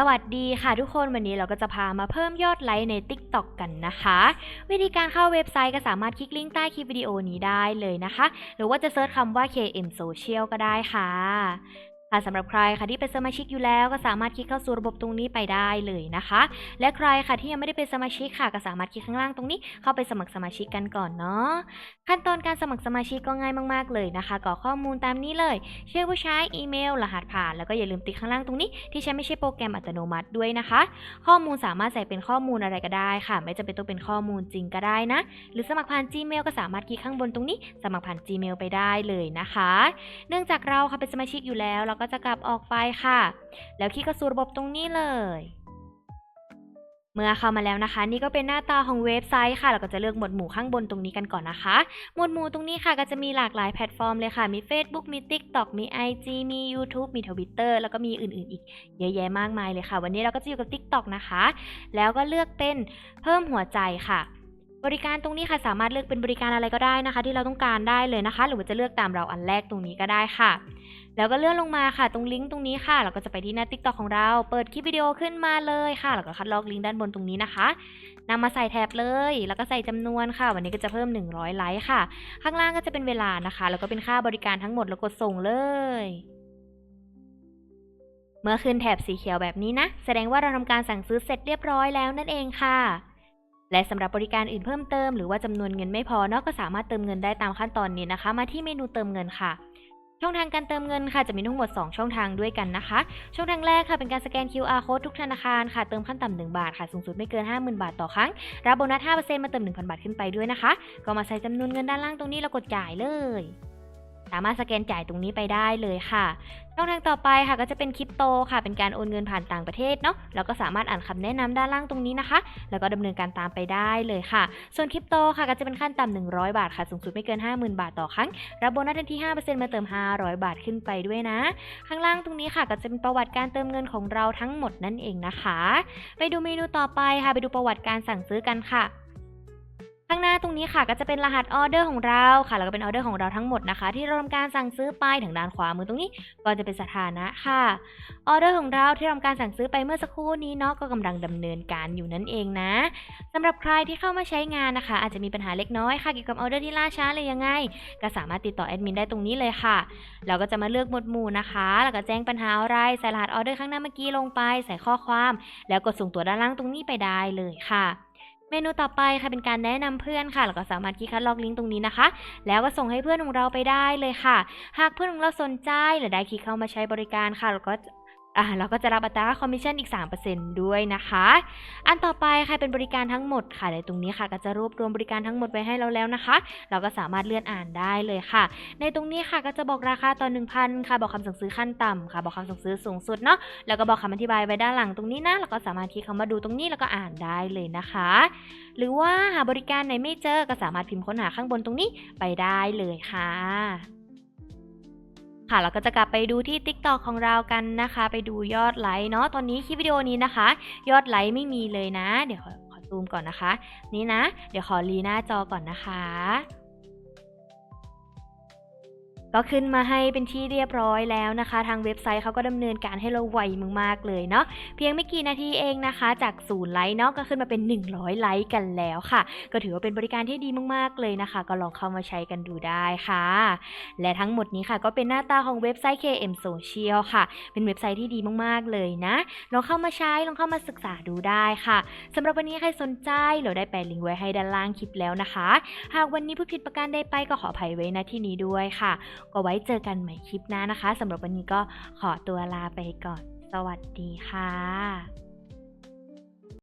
สวัสดีค่ะทุกคนวันนี้เราก็จะพามาเพิ่มยอดไลค์ใน TikTok กันนะคะ วิธีการเข้าเว็บไซต์ก็สามารถคลิกลิงก์ใต้คลิปวิดีโอนี้ได้เลยนะคะ หรือว่าจะเซิร์ชคำว่า KM Social ก็ได้ค่ะ ค่ะสำหรับใครค่ะที่เป็นสมาชิกอยู่แล้วก็สามารถคลิกเข้าสู่ระบบตรงนี้ไปได้เลยนะคะ และใครค่ะที่ยังไม่ได้เป็นสมาชิกค่ะก็สามารถคลิกข้างล่างตรงนี้เข้าไปสมัครสมาชิกกันก่อนเนาะขั้นตอนการสมัครสมาชิกก็ง่ายมากๆเลยนะคะกรอกข้อมูลตามนี้เลย ชื่อผู้ใช้อีเมล รหัสผ่าน แล้วก็อย่าลืมติ๊กข้างล่างตรงนี้ที่ใช้ไม่ใช่โปรแกรมอัตโนมัติด้วยนะคะ ข้อมูลสามารถใส่เป็นข้อมูลอะไรก็ได้ค่ะ ไม่จำเป็นต้องเป็นข้อมูลจริงก็ได้นะ หรือสมัครผ่าน Gmail ก็สามารถคลิกข้างบนตรงนี้ สมัครผ่าน Gmail ไปได้เลยนะคะ เนื่องจากเราค่ะเป็นสมาชิกอยู่แล้วเราก็จะกลับออกไปค่ะ แล้วคลิกเข้าสู่ระบบตรงนี้เลย เมื่อเข้ามาแล้วนะคะ นี่ก็เป็นหน้าตาของเว็บไซต์ค่ะ เราก็จะเลือกหมวดหมู่ข้างบนตรงนี้กันก่อนนะคะ หมวดหมู่ตรงนี้ค่ะก็จะมีหลากหลายแพลตฟอร์มเลยค่ะ มี Facebook มี TikTok มี IG มี YouTube มี Twitter แล้วก็มีอื่นๆ อีกเยอะแยะมากมายเลยค่ะ วันนี้เราก็จะอยู่กับ TikTok นะคะ แล้วก็เลือกเป็นเพิ่มหัวใจค่ะบริการตรงนี้ค่ะสามารถเลือกเป็นบริการอะไรก็ได้นะคะ ที่เราต้องการได้เลยนะคะ หรือว่าจะเลือกตามเราอันแรกตรงนี้ก็ได้ค่ะ แล้วก็เลื่อนลงมาค่ะ ตรงลิงก์ตรงนี้ค่ะเราก็จะไปที่หน้า TikTok ของเรา เปิดคลิปวิดีโอขึ้นมาเลยค่ะ แล้วก็คัดลอกลิงก์ด้านบนตรงนี้นะคะนำมาใส่แท็บเลย แล้วก็ใส่จำนวนค่ะ วันนี้ก็จะเพิ่ม 100 ไลค์ค่ะ ข้างล่างก็จะเป็นเวลานะคะ แล้วก็เป็นค่าบริการทั้งหมดแล้วกดส่งเลย เมื่อขึ้นแถบสีเขียวแบบนี้นะ แสดงว่าเราทำการสั่งซื้อเสร็จเรียบร้อยแล้วนั่นเองค่ะและสำหรับบริการอื่นเพิ่มเติมหรือว่าจำนวนเงินไม่พอเนอะก็สามารถเติมเงินได้ตามขั้นตอนนี้นะคะ มาที่เมนูเติมเงินค่ะ ช่องทางการเติมเงินค่ะจะมีทั้งหมด 2 ช่องทางด้วยกันนะคะ ช่องทางแรกค่ะเป็นการสแกน QR code ทุกธนาคารค่ะเติมขั้นต่ำ1บาทค่ะสูงสุดไม่เกิน 50,000 บาทต่อครั้ง รับโบนัส 5%มาเติม 1,000 บาทขึ้นไปด้วยนะคะ ก็มาใส่จำนวนเงินด้านล่างตรงนี้แล้วกดจ่ายเลย สามารถสแกนจ่ายตรงนี้ไปได้เลยค่ะช่องทางต่อไปค่ะก็จะเป็นคริปโตค่ะ เป็นการโอนเงินผ่านต่างประเทศเนาะแล้วก็สามารถอ่านคำแนะนำด้านล่างตรงนี้นะคะ แล้วก็ดำเนินการตามไปได้เลยค่ะ ส่วนคริปโตค่ะก็จะเป็นขั้นต่ำ100 บาทค่ะ สูงสุดไม่เกิน 50,000 บาทต่อครั้ง รับโบนัสทันที5%มาเติม 500 บาทขึ้นไปด้วยนะ ข้างล่างตรงนี้ค่ะ ก็จะเป็นประวัติการเติมเงินของเราทั้งหมดนั่นเองนะคะ ไปดูเมนูต่อไปค่ะ ไปดูประวัติการสั่งซื้อกันค่ะ ข้างหน้าตรงนี้ค่ะก็จะเป็นรหัสออเดอร์ของเราค่ะแล้วก็เป็นออเดอร์ของเราทั้งหมดนะคะ ที่เราทำการสั่งซื้อไปทางด้านขวามือตรงนี้ ก็จะเป็นสถานะค่ะออเดอร์ของเราที่ทำการสั่งซื้อไปเมื่อสักครู่นี้เนาะก็กำลังดำเนินการอยู่นั่นเองนะสำหรับใครที่เข้ามาใช้งานนะคะ อาจจะมีปัญหาเล็กน้อยค่ะเกี่ยวกับออเดอร์ที่ล่าช้าเลยยังไง ก็สามารถติดต่อแอดมินได้ตรงนี้เลยค่ะ เราก็จะมาเลือกหมวดหมู่นะคะ แล้วก็แจ้งปัญหาอะไรใส่รหัสออเดอร์ข้างหน้าเมื่อกี้ลงไป ใส่ข้อความ แล้วกดส่งตัวด้านล่างตรงนี้ไปได้เลยค่ะ เมนูต่อไปค่ะเป็นการแนะนำเพื่อนค่ะแล้วก็สามารถคลิกคัดลอกลิงก์ตรงนี้นะคะ แล้วก็ส่งให้เพื่อนของเราไปได้เลยค่ะ หากเพื่อนของเราสนใจหรือได้คลิกเข้ามาใช้บริการค่ะเราก็ อ่าเราก็จะรับอัตราคอมมิชชั่นอีก 3%ด้วยนะคะ อันต่อไปค่ะเป็นบริการทั้งหมดค่ะในตรงนี้ค่ะ ก็จะรวบรวมบริการทั้งหมดไว้ให้เราแล้วนะคะ เราก็สามารถเลื่อนอ่านได้เลยค่ะ ในตรงนี้ค่ะก็จะบอกราคาต่อ 1,000 ค่ะ บอกคำสั่งซื้อขั้นต่ำค่ะ บอกคำสั่งซื้อสูงสุดเนาะแล้วก็บอกคำอธิบายไว้ด้านหลังตรงนี้นะแล้วก็สามารถคลิกเข้ามาดูตรงนี้แล้วก็อ่านได้เลยนะคะ หรือว่าหาบริการไหนไม่เจอก็สามารถพิมพ์ค้นหาข้างบนตรงนี้ไปได้เลยค่ะ ค่ะเราก็จะกลับไปดูที่ TikTok ของเรากันนะคะ ไปดูยอดไลค์เนาะตอนนี้คลิปวิดีโอนี้นะคะ ยอดไลค์ไม่มีเลยนะ เดี๋ยวขอขอซูมก่อนนะคะ นี่นะ เดี๋ยวขอรีหน้าจอก่อนนะคะ ก็ขึ้นมาให้เป็นที่เรียบร้อยแล้วนะคะ ทางเว็บไซต์เขาก็ดำเนินการให้เราไวมากๆเลยเนาะเพียงไม่กี่นาทีเองนะคะ จากศูนย์ไลค์เนาะก็ขึ้นมาเป็น 100 ไลค์กันแล้วค่ะ ก็ถือว่าเป็นบริการที่ดีมากๆเลยนะคะ ก็ลองเข้ามาใช้กันดูได้ค่ะ และทั้งหมดนี้ค่ะก็เป็นหน้าตาของเว็บไซต์ KM Social ค่ะ เป็นเว็บไซต์ที่ดีมากๆเลยนะลองเข้ามาใช้ลองเข้ามาศึกษาดูได้ค่ะสำหรับวันนี้ใครสนใจเราได้แปะลิงก์ไว้ให้ด้านล่างคลิปแล้วนะคะ หากวันนี้พูดผิดประการใดไปก็ขออภัยไว้ณที่นี้ด้วยค่ะก็ไว้เจอกันใหม่คลิปหน้านะคะสำหรับวันนี้ก็ขอตัวลาไปก่อน สวัสดีค่ะ